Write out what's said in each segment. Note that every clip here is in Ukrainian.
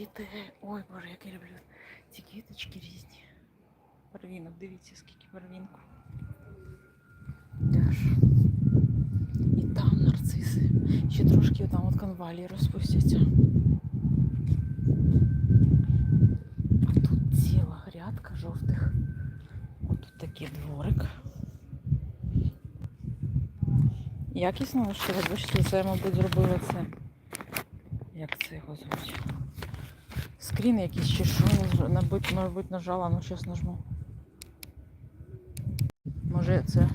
цвіте. Ой, боже, як я люблю ці квіточки різні. Барвінок, дивіться, скільки барвінку. І там нарциси. Ще трошки там от конвалії розпустяться. А тут ціла грядка жовтих. От тут такий дворик. Якісно влаштувати, бачите, це, мабуть, зробили це. Як це його звуть? Скрін якийсь чи що, набить, мабуть, нажала, ну щас нажму. Може це.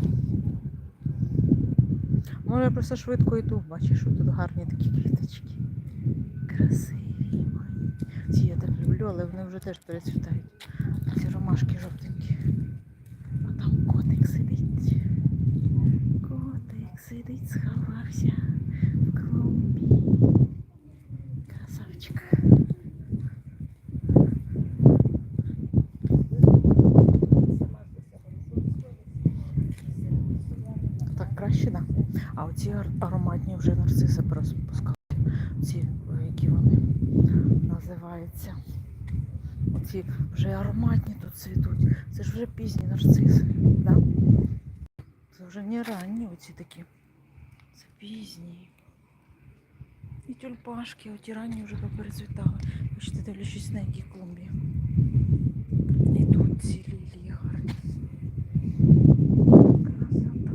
Може я просто швидко йду, бачиш, що тут гарні такі квіточки. Красиві. мої. Ці я так люблю, але вони вже теж перецвітають. Ці ромашки жовтенькі. А там котик сидить. Котик сидить, сховався в клумбі. Красавчик. Да. А оці ароматні вже нарциси розпускали. Ці, е, які вони називаються. Оці вже ароматні тут цвітуть. Це ж вже пізні нарциси. Да? Це вже не ранні оці такі. Це пізні. І тюльпашки, оті ранні вже поперецвітали. Бачите, дивлячись на якій клумбі. І тут ці лілії гарні. Красота.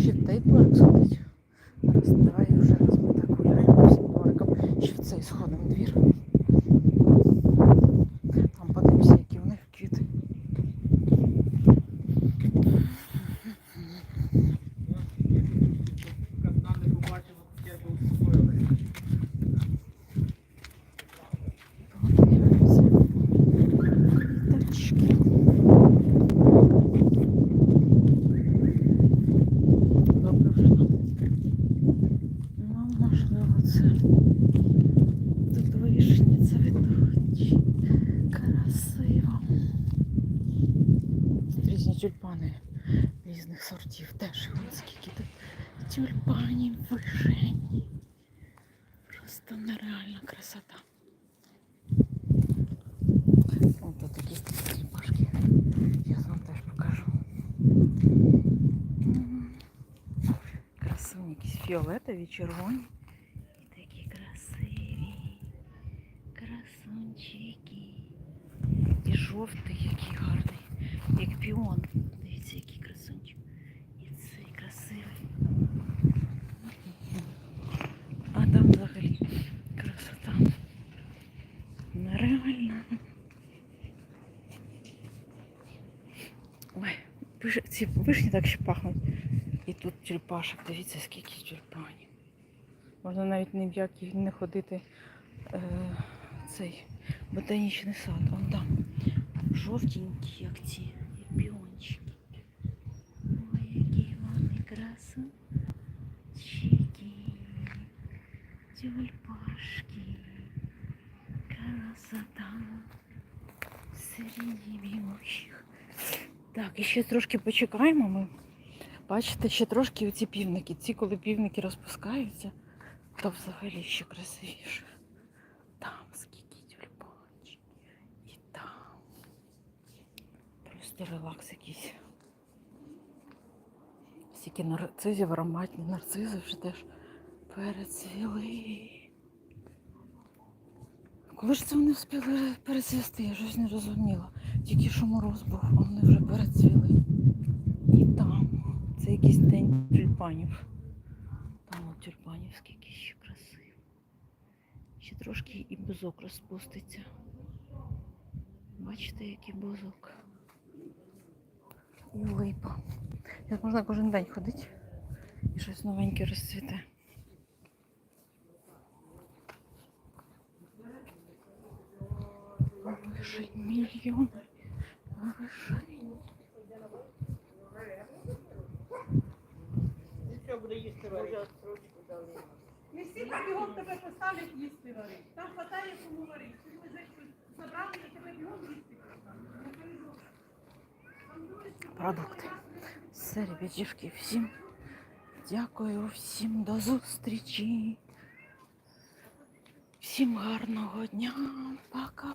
Ще той дворик сходить. Раз, давай вже раз ми так гуляємо всім двориком. Ще в цей сходимо двір. Там подивимося, які в них квіти. Подивимося. Квіточки. Добре вже. Ну, можливо, це тут вишні цвітуть. Красиво. Різні тюльпани різних сортів. Теж ось скільки тут тюльпанів, вишень. Просто нереальна красота. Ось тут такі тюльпашки. Зараз вам теж покажу. Красиві, якісь фіолетові, червоні. І такі красиві. Красунчики. І жовтий, який гарний. Як піон. Дивіться, який красунчик. І цей красивий. А там взагалі красота. Нереально. Ой, ці вишні так ще пахнуть. І тут тюльпашок, дивіться, скільки тюльпанів. Можна навіть ні в який не ходити е, цей ботанічний сад. Вон там жовтенькі, як ці, піончики. Ой, які вони красунчики. Тюльпашки. Красота. Середні білощих. Так, і ще трошки почекаємо ми. Бачите, ще трошки оці півники. Ці, коли півники розпускаються, то взагалі ще красивіше. Там скільки тюльпанчиків. І там. Просто релакс якийсь. Стільки нарцизів, ароматні нарцизи вже теж перецвіли. Коли ж це вони встигли перецвісти, я щось не розуміла. Тільки що мороз був, а вони вже перецвіли. І там. Це якийсь день тюльпанів. Там от тюльпанів скільки ще красиво. Ще трошки і бузок розпуститься. Бачите, який бузок. І липа. Як можна кожен день ходити і щось новеньке розцвіте. Вишень мільйони. Що буде їсти варити? Не всі так бігом тебе поставлять їсти варити. Там хватає кому варити. Ми забрали і тебе бігом їсти поставлять. Не переживай. Там дуже продукти. Все, ребятішки, всім дякую, всім до зустрічі. Всім гарного дня. Пока.